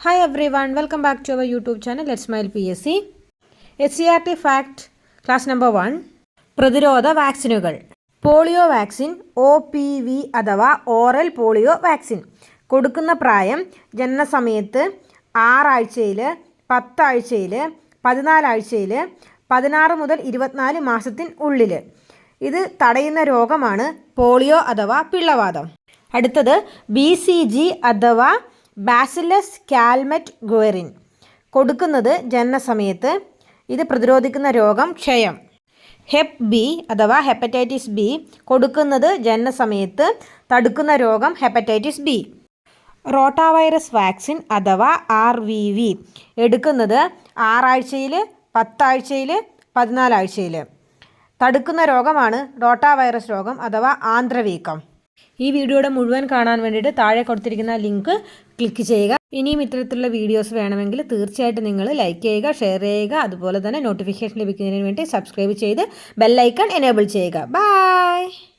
Hi everyone welcome back to our YouTube channel let smile P S C S C R T fact class number one പ്രതിരോധ വാക്സിനുകൾ polio vaccine O P V അഥവാ oral polio vaccine. കൊടുക്കുന്ന പ്രായം ജനനസമയത്ത് ആറാഴ്ചയിൽ പത്താഴ്ചയിൽ പതിനാലാഴ്ചയിൽ പതിനാറ് മുതൽ ഇരുപത്തിനാല് മാസത്തിന് ഉള്ളിൽ ഇത് തടയുന്ന രോഗമാണ് പോളിയോ അഥവാ പിള്ളവാതം അടുത്തത് ബി സി ജി അഥവാ ബാസിലസ് കാൽമറ്റ് ഗുവറിൻ കൊടുക്കുന്നത് ജനനസമയത്ത്. ഇത് പ്രതിരോധിക്കുന്ന രോഗം ക്ഷയം. ഹെപ്പ് ബി അഥവാ ഹെപ്പറ്റൈറ്റിസ് ബി കൊടുക്കുന്നത് ജനനസമയത്ത്. തടുക്കുന്ന രോഗം ഹെപ്പറ്റൈറ്റിസ് ബി. റോട്ടാവൈറസ് വാക്സിൻ അഥവാ ആർ വി വി എടുക്കുന്നത് ആറാഴ്ചയിൽ പത്താഴ്ചയിൽ പതിനാലാഴ്ചയിൽ തടുക്കുന്ന രോഗമാണ് റോട്ടാ വൈറസ് രോഗം അഥവാ ആന്ധ്രവീക്കം. ഈ വീഡിയോയുടെ മുഴുവൻ കാണാൻ വേണ്ടിയിട്ട് താഴെ കൊടുത്തിരിക്കുന്ന ലിങ്ക് ക്ലിക്ക് ചെയ്യുക. ഇനിയും ഇത്തരത്തിലുള്ള വീഡിയോസ് വേണമെങ്കിൽ തീർച്ചയായിട്ടും നിങ്ങൾ ലൈക്ക് ചെയ്യുക ഷെയർ ചെയ്യുക അതുപോലെ തന്നെ നോട്ടിഫിക്കേഷൻ ലഭിക്കുന്നതിന് വേണ്ടി സബ്സ്ക്രൈബ് ചെയ്ത് ബെല്ലൈക്കൺ എനേബിൾ ചെയ്യുക. ബൈ